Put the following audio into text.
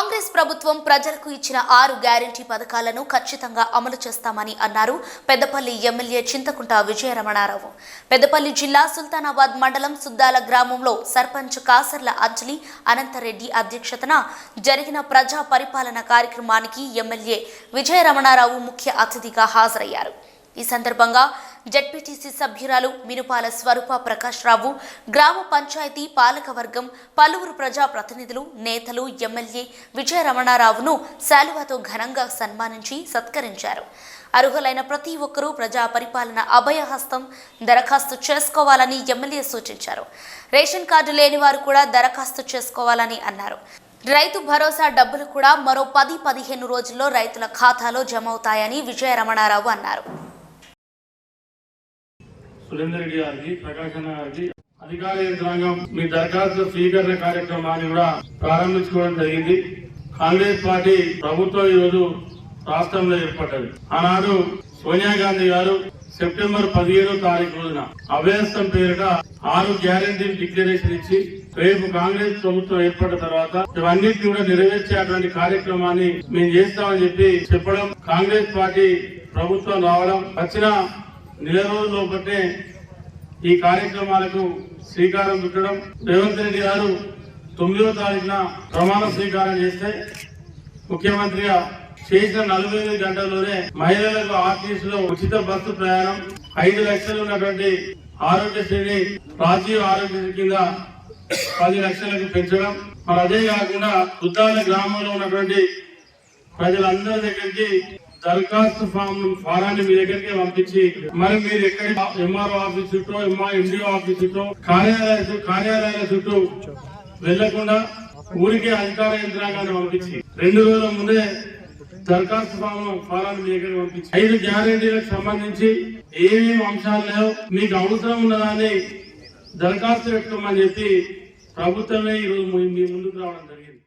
కాంగ్రెస్ ప్రభుత్వం ప్రజలకు ఇచ్చిన ఆరు గ్యారంటీ పథకాలను ఖచ్చితంగా అమలు చేస్తామని అన్నారు పెద్దపల్లి ఎమ్మెల్యే చింతకుంట విజయరమణారావు. పెద్దపల్లి జిల్లా సుల్తానాబాద్ మండలం సుద్దాల గ్రామంలో సర్పంచ్ కాసర్ల అంజలి అనంతరెడ్డి అధ్యక్షతన జరిగిన ప్రజా పరిపాలన కార్యక్రమానికి ఎమ్మెల్యే విజయరమణారావు ముఖ్య అతిథిగా హాజరయ్యారు. ఈ సందర్భంగా జడ్పీటీసీ సభ్యురాలు మినుపాల స్వరూప ప్రకాష్ రావు గ్రామ పంచాయతీ పాలకవర్గం పలువురు ప్రజా ప్రతినిధులు నేతలు ఎమ్మెల్యే విజయ రమణారావును శాలువాతో ఘనంగా సన్మానించి సత్కరించారు. అర్హులైన ప్రతి ఒక్కరూ ప్రజా పరిపాలన అభయహస్తం దరఖాస్తు చేసుకోవాలని ఎమ్మెల్యే సూచించారు. రేషన్ కార్డు లేని వారు కూడా దరఖాస్తు చేసుకోవాలని అన్నారు. రైతు భరోసా డబ్బులు కూడా మరో పది పదిహేను రోజుల్లో రైతుల ఖాతాలో జమ అవుతాయని విజయ రమణారావు అన్నారు. సురేందర్ రెడ్డి గారికి ప్రకాశ్ అన్న గారికి అధికార యంత్రాంగం మీ దరఖాస్తు స్వీకరణ కార్యక్రమాన్ని కూడా ప్రారంభించుకోవడం జరిగింది. కాంగ్రెస్ పార్టీ ప్రభుత్వం ఈరోజు రాష్ట్రంలో ఏర్పడ్డది. ఆనాడు సోనియా గాంధీ గారు సెప్టెంబర్ పదిహేడో తారీఖు రోజున అభయస్థం పేరిట ఆరు గ్యారంటీ డిక్లరేషన్ ఇచ్చి రేపు కాంగ్రెస్ ప్రభుత్వం ఏర్పడిన తర్వాత ఇవన్నిటిని కూడా నెరవేర్చేటువంటి కార్యక్రమాన్ని మేము చేస్తామని చెప్పి చెప్పడం కాంగ్రెస్ పార్టీ ప్రభుత్వం రావడం వచ్చిన నెల రోజుల ఒకటే ఈ కార్యక్రమాలకు శ్రీకారం చుట్టడం. రేవంత్ రెడ్డి గారు తొమ్మిదవ తారీఖున ప్రమాణ స్వీకారం చేస్తే ముఖ్యమంత్రిగా చేసిన నలభై ఎనిమిది గంటల్లోనే మహిళలకు ఆర్టీసీలో ఉచిత బస్సు ప్రయాణం ఐదు లక్షలు ఉన్నటువంటి ఆరోగ్యశ్రీని రాజీవ్ ఆరోగ్యశ్రీ కింద పది లక్షలకు పెంచడం. మరి అదే కాకుండా ఉద్దాల గ్రామంలో ఉన్నటువంటి ప్రజలందరి దగ్గరికి దరఖాస్తు ఫామ్ ఫారాన్ని మీ దగ్గరికి పంపించి మరి మీరు ఎక్కడ ఎంఆర్ఓ ఆఫీస్ చుట్టూ ఎంఆర్ ఎండిఓ ఆఫీస్ చుట్టూ కార్యాలయ కార్యాలయాల చుట్టూ వెళ్ళకుండా ఊరికే అధికార యంత్రాంగాన్ని పంపించి రెండు రోజుల ముందే దరఖాస్తు ఫామ్ ఫారాన్ని మీ దగ్గరికి పంపించి ఐదు గ్యారెంటీలకు సంబంధించి ఏమేమి అంశాలు లేవు మీకు అవసరం ఉన్నదాన్ని దరఖాస్తు పెట్టుకోమని చెప్పి ప్రభుత్వమే ఈరోజు మీ ముందుకు రావడం జరిగింది.